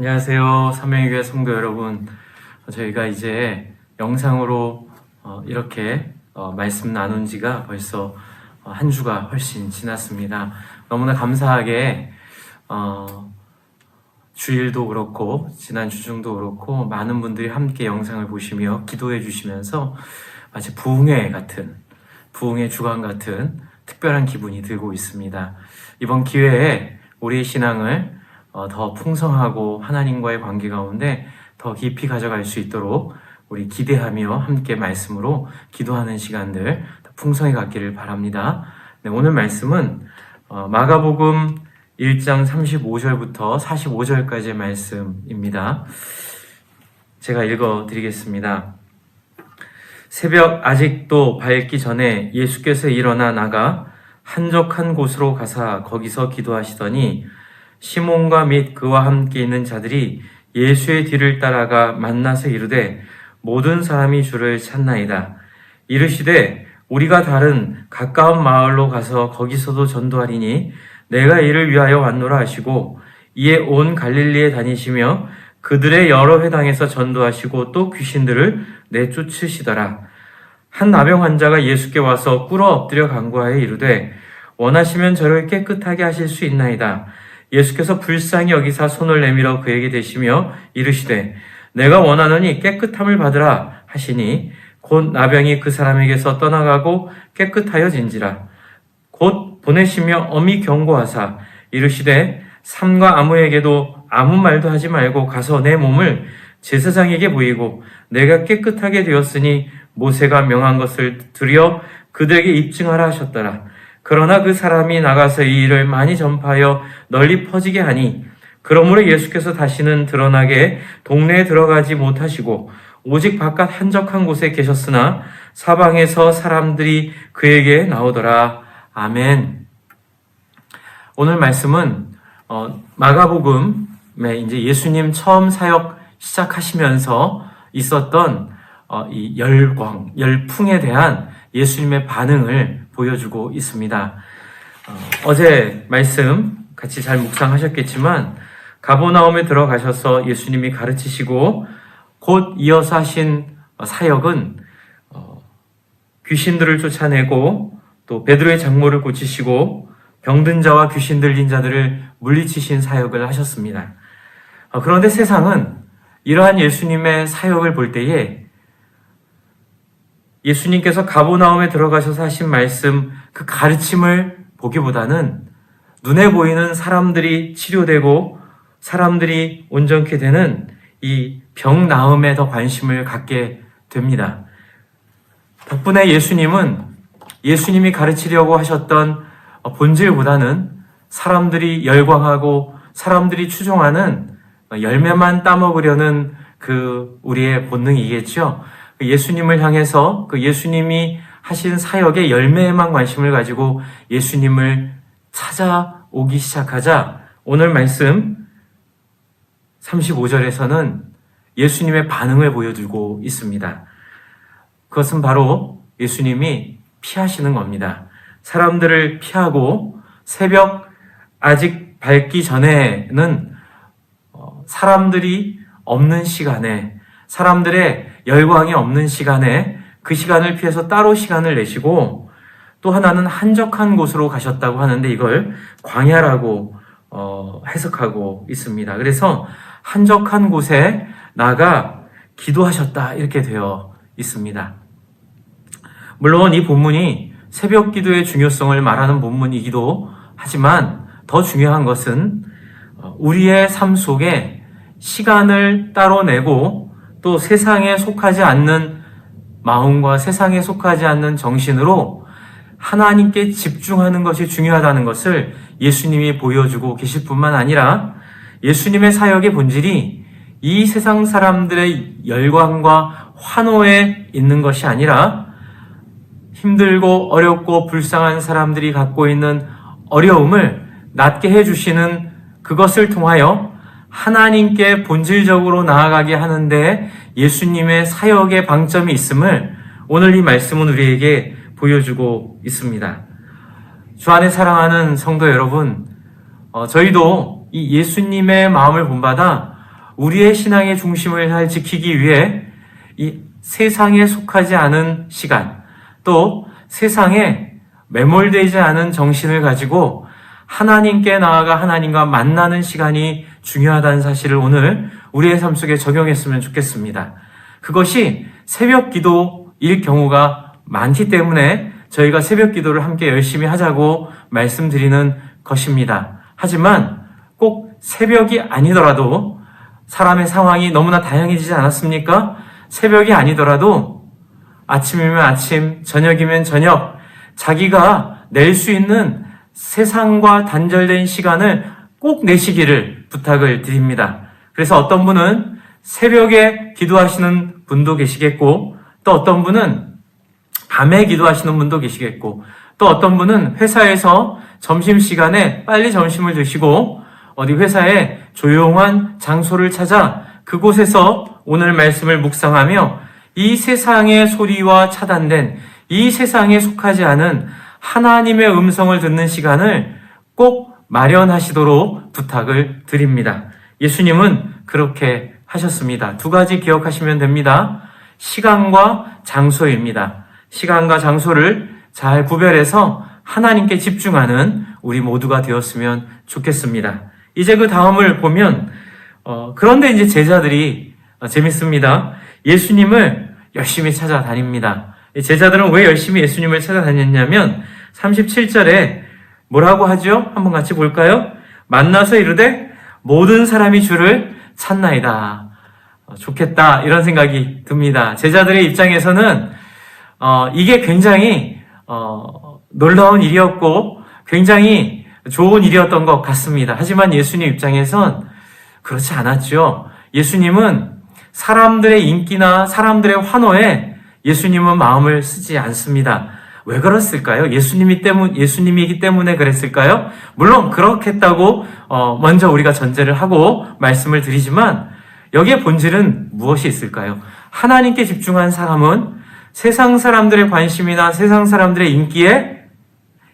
안녕하세요. 삼명교회 성도 여러분. 어, 저희가 이제 영상으로 어, 이렇게 어, 말씀 나눈 지가 벌써 어, 한 주가 훨씬 지났습니다. 너무나 감사하게 어, 주일도 그렇고 지난 주중도 그렇고 많은 분들이 함께 영상을 보시며 기도해 주시면서 마치 부흥회 같은 부흥의 주간 같은 특별한 기분이 들고 있습니다. 이번 기회에 우리의 신앙을 어, 더 풍성하고 하나님과의 관계 가운데 더 깊이 가져갈 수 있도록 우리 기대하며 함께 말씀으로 기도하는 시간들 더 풍성히 갖기를 바랍니다. 네, 오늘 말씀은 어, 마가복음 1장 35절부터 45절까지의 말씀입니다. 제가 읽어 드리겠습니다. 새벽 아직도 밝기 전에 예수께서 일어나 나가 한적한 곳으로 가사 거기서 기도하시더니 시몬과 및 그와 함께 있는 자들이 예수의 뒤를 따라가 만나서 이르되 모든 사람이 주를 찾나이다. 이르시되 우리가 다른 가까운 마을로 가서 거기서도 전도하리니 내가 이를 위하여 왔노라 하시고 이에 온 갈릴리에 다니시며 그들의 여러 회당에서 전도하시고 또 귀신들을 내쫓으시더라. 한 나병 환자가 예수께 와서 꿇어 엎드려 간구하여 이르되 원하시면 저를 깨끗하게 하실 수 있나이다. 예수께서 불쌍히 여기사 손을 내밀어 그에게 대시며 이르시되 내가 원하노니 깨끗함을 받으라 하시니 곧 나병이 그 사람에게서 떠나가고 깨끗하여진지라 곧 보내시며 엄히 경고하사 이르시되 삼과 아무에게도 아무 말도 하지 말고 가서 내 몸을 제사장에게 보이고 내가 깨끗하게 되었으니 모세가 명한 것을 들여 그들에게 입증하라 하셨더라. 그러나 그 사람이 나가서 이 일을 많이 전파하여 널리 퍼지게 하니 그러므로 예수께서 다시는 드러나게 동네에 들어가지 못하시고 오직 바깥 한적한 곳에 계셨으나 사방에서 사람들이 그에게 나오더라. 아멘. 오늘 말씀은 어, 마가복음에 이제 예수님 처음 사역 시작하시면서 있었던 어, 이 열광, 열풍에 대한 예수님의 반응을 보여주고 있습니다. 어, 제 말씀 같이 잘 묵상하셨겠지만 가보나움에 들어가셔서 예수님이 가르치시고 곧 이어서 하신 사역은 어, 귀신들을 쫓아내고 또 베드로의 장모를 고치시고 병든 자와 귀신 들린 자들을 물리치신 사역을 하셨습니다. 어, 그런데 세상은 이러한 예수님의 사역을 볼 때에 예수님께서 가보나움에 들어가셔서 하신 말씀 그 가르침을 보기보다는 눈에 보이는 사람들이 치료되고 사람들이 온전케 되는 이 병 나음에 더 관심을 갖게 됩니다. 덕분에 예수님은 예수님이 가르치려고 하셨던 본질보다는 사람들이 열광하고 사람들이 추종하는 열매만 따먹으려는 그 우리의 본능이겠죠. 예수님을 향해서 그 예수님이 하신 사역의 열매에만 관심을 가지고 예수님을 찾아오기 시작하자 오늘 말씀 35절에서는 예수님의 반응을 보여주고 있습니다. 그것은 바로 예수님이 피하시는 겁니다. 사람들을 피하고 새벽 아직 밝기 전에는 어, 사람들이 없는 시간에 사람들의 열광이 없는 시간에 그 시간을 피해서 따로 시간을 내시고 또 하나는 한적한 곳으로 가셨다고 하는데 이걸 광야라고 어, 해석하고 있습니다. 그래서 한적한 곳에 나가 기도하셨다 이렇게 되어 있습니다. 물론 이 본문이 새벽 기도의 중요성을 말하는 본문이기도 하지만 더 중요한 것은 어, 우리의 삶 속에 시간을 따로 내고 또 세상에 속하지 않는 마음과 세상에 속하지 않는 정신으로 하나님께 집중하는 것이 중요하다는 것을 예수님이 보여주고 계실 뿐만 아니라 예수님의 사역의 본질이 이 세상 사람들의 열광과 환호에 있는 것이 아니라 힘들고 어렵고 불쌍한 사람들이 갖고 있는 어려움을 낫게 해주시는 그것을 통하여 하나님께 본질적으로 나아가게 하는데 예수님의 사역의 방점이 있음을 오늘 이 말씀은 우리에게 보여주고 있습니다. 주 안에 사랑하는 성도 여러분, 어, 저희도 이 예수님의 마음을 본받아 우리의 신앙의 중심을 잘 지키기 위해 이 세상에 속하지 않은 시간, 또 세상에 매몰되지 않은 정신을 가지고 하나님께 나아가 하나님과 만나는 시간이 중요하다는 사실을 오늘 우리의 삶 속에 적용했으면 좋겠습니다. 그것이 새벽 기도일 경우가 많기 때문에 저희가 새벽 기도를 함께 열심히 하자고 말씀드리는 것입니다. 하지만 꼭 새벽이 아니더라도 사람의 상황이 너무나 다양해지지 않았습니까? 새벽이 아니더라도 아침이면 아침, 저녁이면 저녁, 자기가 낼 수 있는 세상과 단절된 시간을 꼭 내시기를 부탁을 드립니다. 그래서 어떤 분은 새벽에 기도하시는 분도 계시겠고, 또 어떤 분은 밤에 기도하시는 분도 계시겠고, 또 어떤 분은 회사에서 점심시간에 빨리 점심을 드시고, 어디 회사에 조용한 장소를 찾아 그곳에서 오늘 말씀을 묵상하며 이 세상의 소리와 차단된 이 세상에 속하지 않은 하나님의 음성을 듣는 시간을 꼭 마련하시도록 부탁을 드립니다. 예수님은 그렇게 하셨습니다. 두 가지 기억하시면 됩니다. 시간과 장소입니다. 시간과 장소를 잘 구별해서 하나님께 집중하는 우리 모두가 되었으면 좋겠습니다. 이제 그 다음을 보면 어, 그런데 이제 제자들이 어, 재밌습니다. 예수님을 열심히 찾아다닙니다. 이 제자들은 왜 열심히 예수님을 찾아다녔냐면 37절에 뭐라고 하죠? 한번 같이 볼까요? 만나서 이르되 모든 사람이 주를 찾나이다. 어, 좋겠다 이런 생각이 듭니다. 제자들의 입장에서는 어, 이게 굉장히 어, 놀라운 일이었고 굉장히 좋은 일이었던 것 같습니다. 하지만 예수님 입장에선 그렇지 않았죠. 예수님은 사람들의 인기나 사람들의 환호에 예수님은 마음을 쓰지 않습니다. 왜 그랬을까요? 예수님이 때문 예수님이기 때문에 그랬을까요? 물론 그렇겠다고 어, 먼저 우리가 전제를 하고 말씀을 드리지만 여기에 본질은 무엇이 있을까요? 하나님께 집중한 사람은 세상 사람들의 관심이나 세상 사람들의 인기에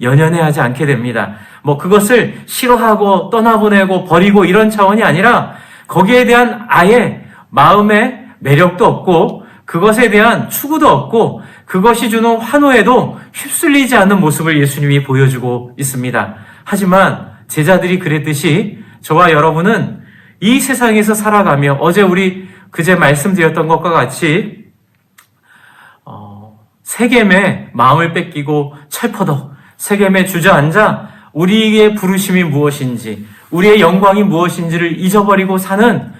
연연해 하지 않게 됩니다. 뭐 그것을 싫어하고 떠나보내고 버리고 이런 차원이 아니라 거기에 대한 아예 마음의 매력도 없고 그것에 대한 추구도 없고 그것이 주는 환호에도 휩쓸리지 않는 모습을 예수님이 보여주고 있습니다. 하지만 제자들이 그랬듯이 저와 여러분은 이 세상에서 살아가며 어제 우리 그제 말씀드렸던 것과 같이 어, 세겜에 마음을 뺏기고 철퍼덕 세겜에 주저앉아 우리의 부르심이 무엇인지 우리의 영광이 무엇인지를 잊어버리고 사는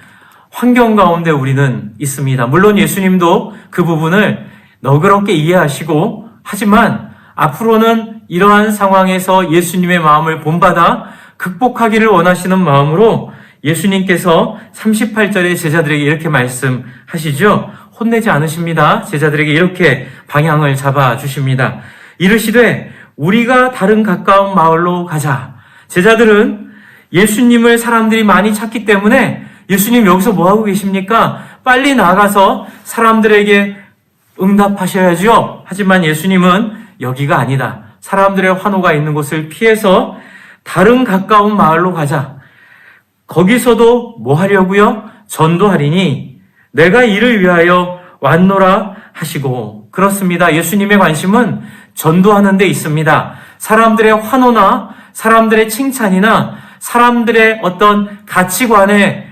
환경 가운데 우리는 있습니다. 물론 예수님도 그 부분을 너그럽게 이해하시고 하지만 앞으로는 이러한 상황에서 예수님의 마음을 본받아 극복하기를 원하시는 마음으로 예수님께서 38절의 제자들에게 이렇게 말씀하시죠. 혼내지 않으십니다. 제자들에게 이렇게 방향을 잡아 주십니다. 이르시되 우리가 다른 가까운 마을로 가자. 제자들은 예수님을 사람들이 많이 찾기 때문에 예수님 여기서 뭐 하고 계십니까? 빨리 나가서 사람들에게 응답하셔야죠. 하지만 예수님은 여기가 아니다. 사람들의 환호가 있는 곳을 피해서 다른 가까운 마을로 가자. 거기서도 뭐 하려고요? 전도하리니 내가 이를 위하여 왔노라 하시고 그렇습니다. 예수님의 관심은 전도하는 데 있습니다. 사람들의 환호나 사람들의 칭찬이나 사람들의 어떤 가치관에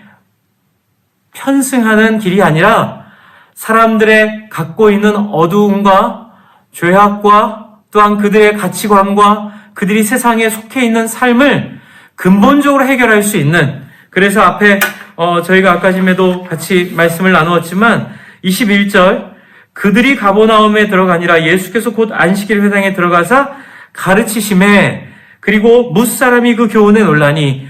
편승하는 길이 아니라 사람들의 갖고 있는 어두움과 죄악과 또한 그들의 가치관과 그들이 세상에 속해 있는 삶을 근본적으로 해결할 수 있는 그래서 앞에 어, 저희가 아까 전에도 같이 말씀을 나누었지만 21절 그들이 가보나움에 들어가니라 예수께서 곧 안식일 회당에 들어가사 가르치심에 그리고 무사람이 그 교훈에 논란이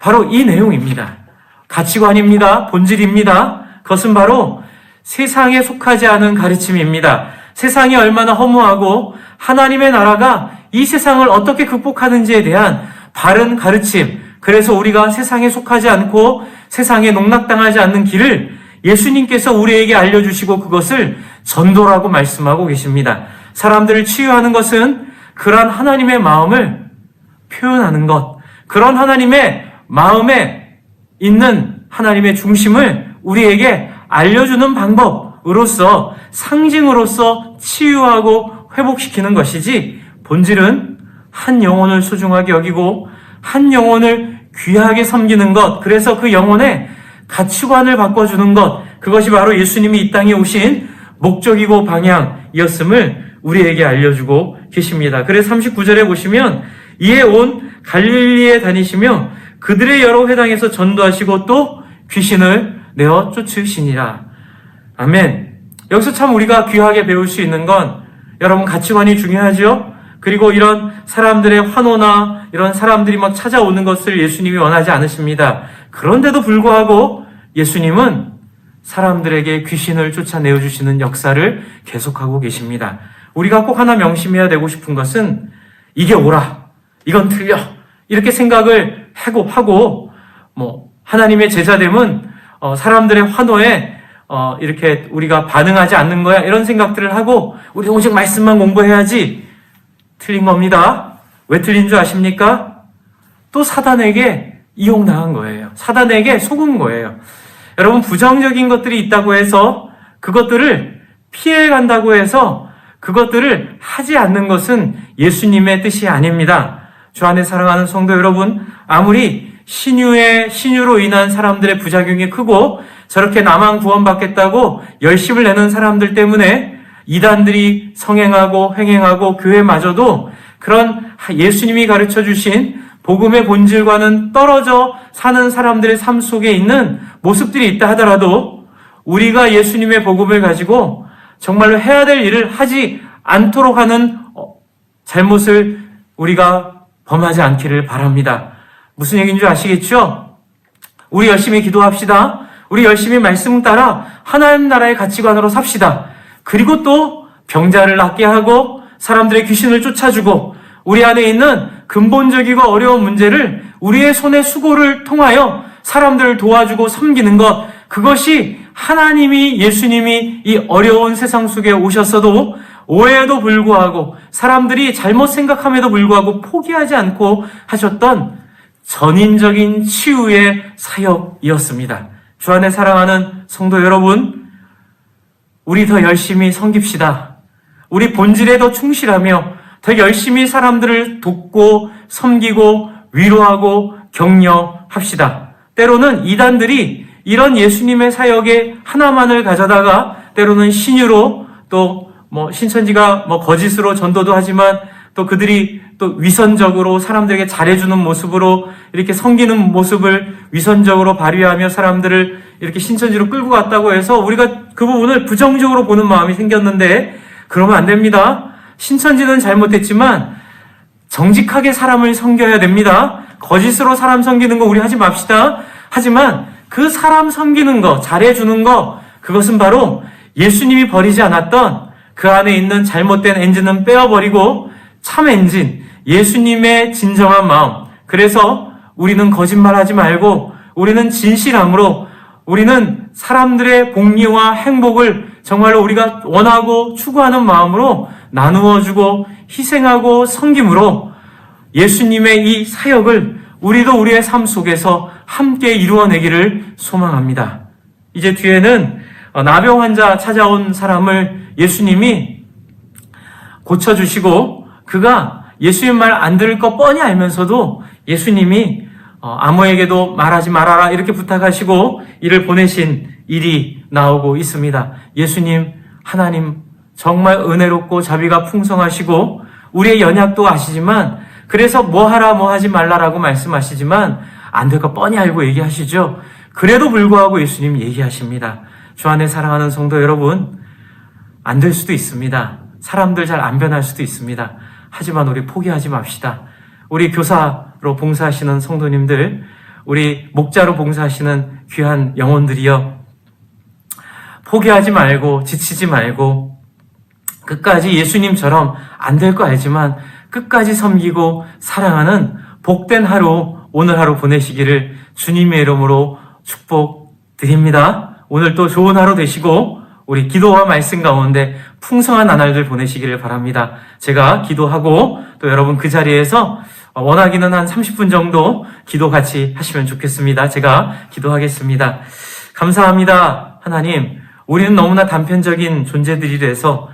바로 이 내용입니다. 가치관입니다. 본질입니다. 그것은 바로 세상에 속하지 않은 가르침입니다. 세상이 얼마나 허무하고 하나님의 나라가 이 세상을 어떻게 극복하는지에 대한 바른 가르침. 그래서 우리가 세상에 속하지 않고 세상에 농락당하지 않는 길을 예수님께서 우리에게 알려주시고 그것을 전도라고 말씀하고 계십니다. 사람들을 치유하는 것은 그러한 하나님의 마음을 표현하는 것, 그런 하나님의 마음에 있는 하나님의 중심을 우리에게 알려주는 방법으로서 상징으로서 치유하고 회복시키는 것이지 본질은 한 영혼을 소중하게 여기고 한 영혼을 귀하게 섬기는 것 그래서 그 영혼의 가치관을 바꿔주는 것 그것이 바로 예수님이 이 땅에 오신 목적이고 방향이었음을 우리에게 알려주고 계십니다. 그래서 39절에 보시면 이에 온 갈릴리에 다니시며 그들의 여러 회당에서 전도하시고 또 귀신을 내어 쫓으시니라. 아멘. 여기서 참 우리가 귀하게 배울 수 있는 건 여러분 가치관이 중요하죠? 그리고 이런 사람들의 환호나 이런 사람들이 막 찾아오는 것을 예수님이 원하지 않으십니다. 그런데도 불구하고 예수님은 사람들에게 귀신을 쫓아내어 주시는 역사를 계속하고 계십니다. 우리가 꼭 하나 명심해야 되고 싶은 것은 이게 옳아. 이건 틀려. 이렇게 생각을 하고 하고 뭐 하나님의 제자됨은 어, 사람들의 환호에 어, 이렇게 우리가 반응하지 않는 거야 이런 생각들을 하고 우리 오직 말씀만 공부해야지 틀린 겁니다. 왜 틀린 줄 아십니까? 또 사단에게 이용당한 거예요. 사단에게 속은 거예요. 여러분 부정적인 것들이 있다고 해서 그것들을 피해 간다고 해서 그것들을 하지 않는 것은 예수님의 뜻이 아닙니다. 주 안에 사랑하는 성도 여러분, 아무리 신유의 신유로 인한 사람들의 부작용이 크고 저렇게 나만 구원받겠다고 열심을 내는 사람들 때문에 이단들이 성행하고 횡행하고 교회마저도 그런 예수님이 가르쳐 주신 복음의 본질과는 떨어져 사는 사람들의 삶 속에 있는 모습들이 있다 하더라도 우리가 예수님의 복음을 가지고 정말로 해야 될 일을 하지 않도록 하는 어, 잘못을 우리가 범하지 않기를 바랍니다. 무슨 얘기인 줄 아시겠죠? 우리 열심히 기도합시다. 우리 열심히 말씀 따라 하나님 나라의 가치관으로 삽시다. 그리고 또 병자를 낫게 하고 사람들의 귀신을 쫓아주고 우리 안에 있는 근본적이고 어려운 문제를 우리의 손의 수고를 통하여 사람들을 도와주고 섬기는 것 그것이 하나님이 예수님이 이 어려운 세상 속에 오셨어도 오해에도 불구하고 사람들이 잘못 생각함에도 불구하고 포기하지 않고 하셨던 전인적인 치유의 사역이었습니다. 주 안에 사랑하는 성도 여러분, 우리 더 열심히 섬깁시다. 우리 본질에 더 충실하며 더 열심히 사람들을 돕고 섬기고 위로하고 격려합시다. 때로는 이단들이 이런 예수님의 사역에 하나만을 가져다가 때로는 신유로 또 뭐 신천지가 뭐 거짓으로 전도도 하지만 또 그들이 또 위선적으로 사람들에게 잘해주는 모습으로 이렇게 섬기는 모습을 위선적으로 발휘하며 사람들을 이렇게 신천지로 끌고 갔다고 해서 우리가 그 부분을 부정적으로 보는 마음이 생겼는데 그러면 안 됩니다. 신천지는 잘못했지만 정직하게 사람을 섬겨야 됩니다. 거짓으로 사람 섬기는 거 우리 하지 맙시다. 하지만 그 사람 섬기는 거, 잘해주는 거, 그것은 바로 예수님이 버리지 않았던 그 안에 있는 잘못된 엔진은 빼어버리고 참 엔진, 예수님의 진정한 마음. 그래서 우리는 거짓말 하지 말고 우리는 진실함으로 우리는 사람들의 복리와 행복을 정말로 우리가 원하고 추구하는 마음으로 나누어 주고 희생하고 섬김으로 예수님의 이 사역을 우리도 우리의 삶 속에서 함께 이루어내기를 소망합니다. 이제 뒤에는 어, 나병 환자 찾아온 사람을 예수님이 고쳐주시고 그가 예수님 말 안 들을 거 뻔히 알면서도 예수님이 어, 아무에게도 말하지 말아라 이렇게 부탁하시고 이를 보내신 일이 나오고 있습니다. 예수님, 하나님 정말 은혜롭고 자비가 풍성하시고 우리의 연약도 아시지만 그래서 뭐 하라 뭐 하지 말라라고 말씀하시지만 안 될 거 뻔히 알고 얘기하시죠. 그래도 불구하고 예수님 얘기하십니다. 주 안에 사랑하는 성도 여러분, 안 될 수도 있습니다. 사람들 잘 안 변할 수도 있습니다. 하지만 우리 포기하지 맙시다. 우리 교사로 봉사하시는 성도님들, 우리 목자로 봉사하시는 귀한 영혼들이여, 포기하지 말고, 지치지 말고, 끝까지 예수님처럼 안 될 거 알지만, 끝까지 섬기고 사랑하는 복된 하루, 오늘 하루 보내시기를 주님의 이름으로 축복드립니다. 오늘 또 좋은 하루 되시고, 우리 기도와 말씀 가운데 풍성한 나날들 보내시기를 바랍니다. 제가 기도하고 또 여러분 그 자리에서 어, 원하기는 한 30분 정도 기도 같이 하시면 좋겠습니다. 제가 기도하겠습니다. 감사합니다. 하나님, 우리는 너무나 단편적인 존재들이라서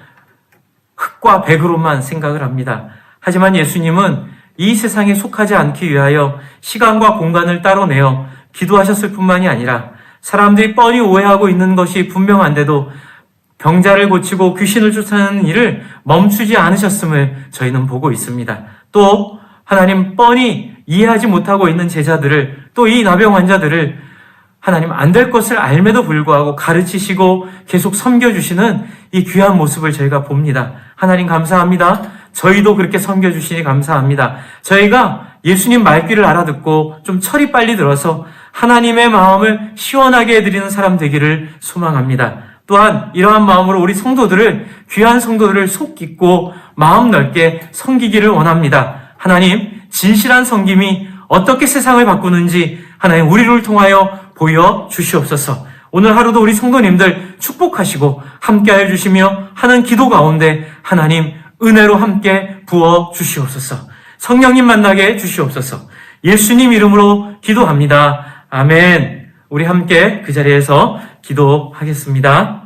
흙과 백으로만 생각을 합니다. 하지만 예수님은 이 세상에 속하지 않기 위하여 시간과 공간을 따로 내어 기도하셨을 뿐만이 아니라 사람들이 뻔히 오해하고 있는 것이 분명한데도 병자를 고치고 귀신을 쫓아내는 일을 멈추지 않으셨음을 저희는 보고 있습니다. 또 하나님 뻔히 이해하지 못하고 있는 제자들을 또 이 나병 환자들을 하나님 안 될 것을 알매도 불구하고 가르치시고 계속 섬겨주시는 이 귀한 모습을 저희가 봅니다. 하나님 감사합니다. 저희도 그렇게 섬겨주시니 감사합니다. 저희가 예수님 말귀를 알아듣고 좀 철이 빨리 들어서 하나님의 마음을 시원하게 해드리는 사람 되기를 소망합니다. 또한 이러한 마음으로 우리 성도들을 귀한 성도들을 속 깊고 마음 넓게 섬기기를 원합니다. 하나님 진실한 섬김이 어떻게 세상을 바꾸는지 하나님 우리를 통하여 보여 주시옵소서. 오늘 하루도 우리 성도님들 축복하시고 함께하여 주시며 하는 기도 가운데 하나님 은혜로 함께 부어 주시옵소서. 성령님 만나게 주시옵소서. 예수님 이름으로 기도합니다. 아멘. 우리 함께 그 자리에서 기도하겠습니다.